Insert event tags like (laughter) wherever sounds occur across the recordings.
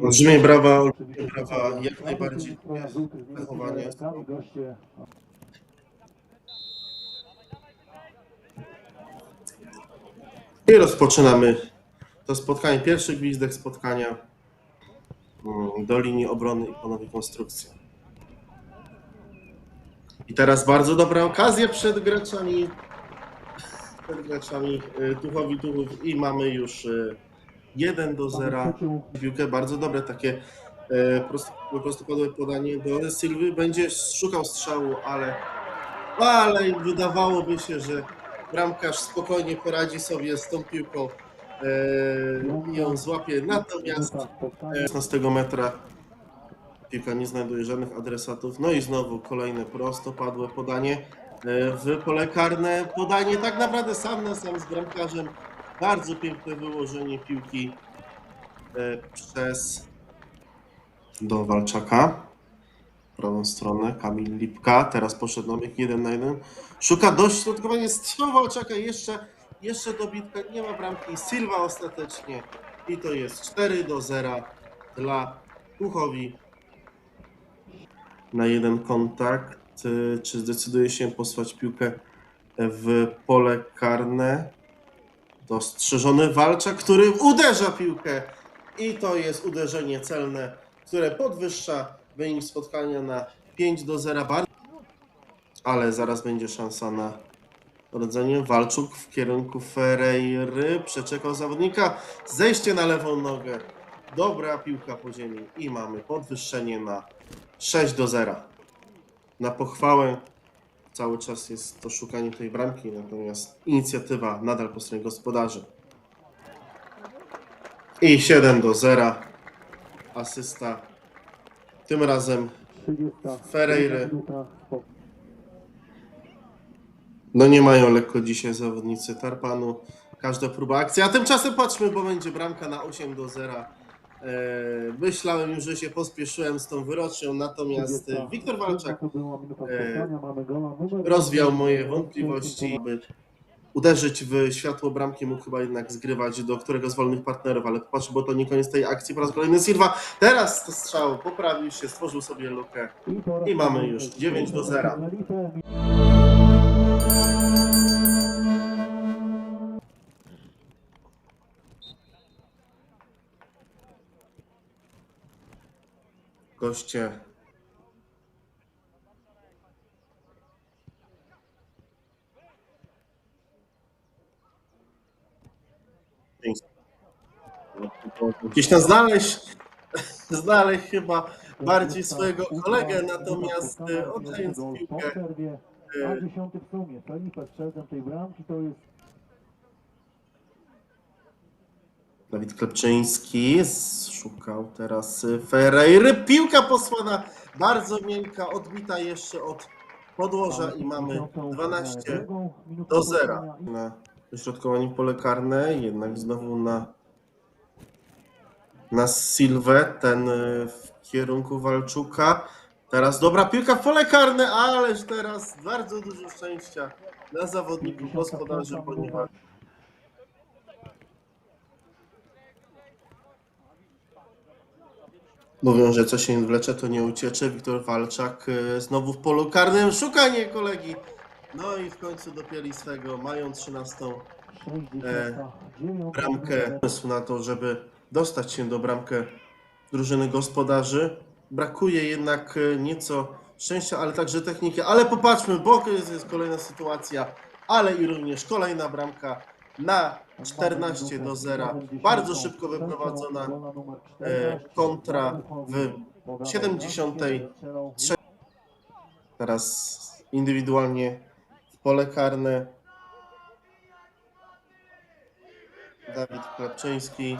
Olbrzymie brawa, olbrzymie brawa, jak najbardziej zachowanie. I rozpoczynamy to spotkanie. Pierwszy gwizdek spotkania mm, do linii obrony i ponownie konstrukcja. I teraz bardzo dobra okazja przed graczami. Przed graczami y, Tuchowi Tuchów i mamy już y, 1 do 0. Piłkę bardzo dobre takie e, prosto, prostopadłe podanie do Sylwy. Będzie szukał strzału, ale, ale wydawałoby się, że bramkarz spokojnie poradzi sobie z tą piłką e, i ją złapie. Natomiast e, 16 metra piłka nie znajduje żadnych adresatów. No i znowu kolejne prostopadłe podanie e, w pole karne. Podanie tak naprawdę sam na sam z bramkarzem. Bardzo piękne wyłożenie piłki e, przez do Walczaka. Prawą stronę Kamil Lipka. Teraz poszedł Nomek 1 na 1. Szuka dośrodkowania strzał Walczaka. Jeszcze, jeszcze dobitka. Nie ma bramki. Silva ostatecznie. I to jest 4 do 0 dla Puchowi. Na jeden kontakt. E, Czy zdecyduje się posłać piłkę w pole karne? Dostrzeżony Walczak, który uderza piłkę. I to jest uderzenie celne, które podwyższa wynik spotkania na 5 do 0. Bar- Ale zaraz będzie szansa na rodzenie. Walczuk w kierunku Ferreiry. Przeczekał zawodnika. Zejście na lewą nogę. Dobra piłka po ziemi. I mamy podwyższenie na 6 do 0. Na pochwałę cały czas jest to szukanie tej bramki, natomiast inicjatywa nadal po stronie gospodarzy. I 7 do 0. Asysta. Tym razem Ferreiry. No nie mają lekko dzisiaj zawodnicy Tarpanu. Każda próba akcji. A tymczasem patrzmy, bo będzie bramka na 8 do 0. Eee, myślałem już, że się pospieszyłem z tą wyrocznią, natomiast e, Wiktor Walczak e, rozwiał moje wątpliwości, aby uderzyć w światło bramki mógł chyba jednak zgrywać do którego z wolnych partnerów, ale popatrz, bo to nie koniec tej akcji, po raz kolejny Silva, teraz to strzał, poprawił się, stworzył sobie lukę. I mamy już 9 do 0. Goście gdzieś tam znaleźć, (laughs) znaleźć chyba bardziej swojego kolegę, natomiast oddając piłkę A dziesiąty w sumie, Felipe strzelcem tej bramki to jest Dawid Klepczyński szukał teraz Ferreiry. Piłka posłana bardzo miękka, odbita jeszcze od podłoża i mamy 12 do 0 na dośrodkowanie pole karne, jednak znowu na na Silwę, ten y, w kierunku Walczuka. Teraz dobra piłka w pole karne, ależ teraz bardzo dużo szczęścia dla zawodników gospodarzy, ponieważ Mówią, że co się wlecze, to nie uciecze. Wiktor Walczak y, znowu w polu karnym. Szukanie kolegi. No i w końcu dopięli swego. Mają 13 bramkę. Pomysł na to, żeby dostać się do bramkę drużyny gospodarzy. Brakuje jednak y, nieco szczęścia, ale także techniki. Ale popatrzmy, bo jest kolejna sytuacja, ale i również kolejna bramka na 14 do 0. Bardzo szybko wyprowadzona e, kontra w 73. Teraz indywidualnie w pole karne. Dawid Klepczyński.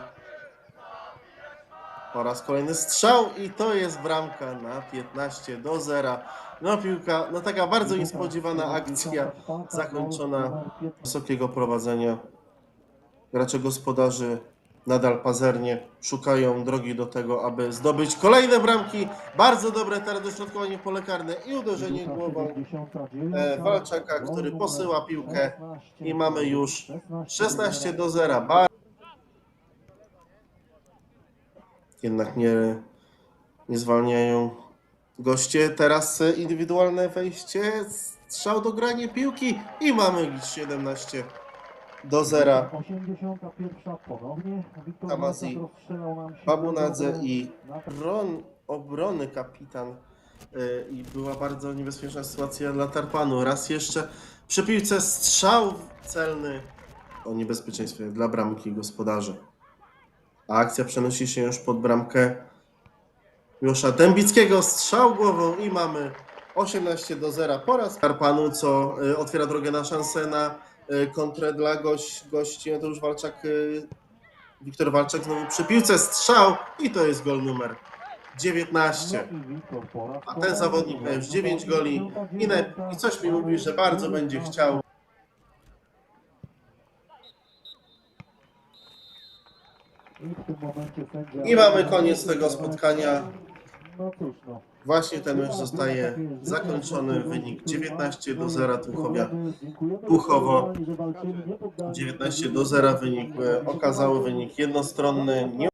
Po raz kolejny strzał i to jest bramka na 15 do 0. No piłka, no taka bardzo niespodziewana akcja zakończona wysokiego prowadzenia. Gracze gospodarzy nadal pazernie szukają drogi do tego, aby zdobyć kolejne bramki. Bardzo dobre teraz dośrodkowanie pole karne i uderzenie głową e, Walczaka, który posyła piłkę i mamy już 16 do 0. Bar- jednak nie, nie zwalniają goście. Teraz indywidualne wejście, strzał do grania piłki i mamy 17 do 0. 81 ponownie. Wiktor Tamazi, Babunadze i Ron, obrony kapitan y, i była bardzo niebezpieczna sytuacja dla Tarpanu. Raz jeszcze przy piłce strzał celny o niebezpieczeństwie dla bramki gospodarzy. A akcja przenosi się już pod bramkę Miłosza Dębickiego. Strzał głową i mamy 18 do 0 po raz Tarpanu, co y, otwiera drogę na szansę na kontrę dla goś, gości. No to już Walczak y, Wiktor Walczak znowu przy piłce strzał i to jest gol numer 19. No i Wiktor po raz A ten zawodnik ma już 9 goli i, na, i coś mi mówi, że bardzo będzie chciał. I mamy koniec tego spotkania. No cóż, no. Właśnie ten mecz zostaje zakończony. Wynik 19 do 0 Tuchowia. Puchowo 19 do 0 wynik, e, okazały wynik jednostronny. Nie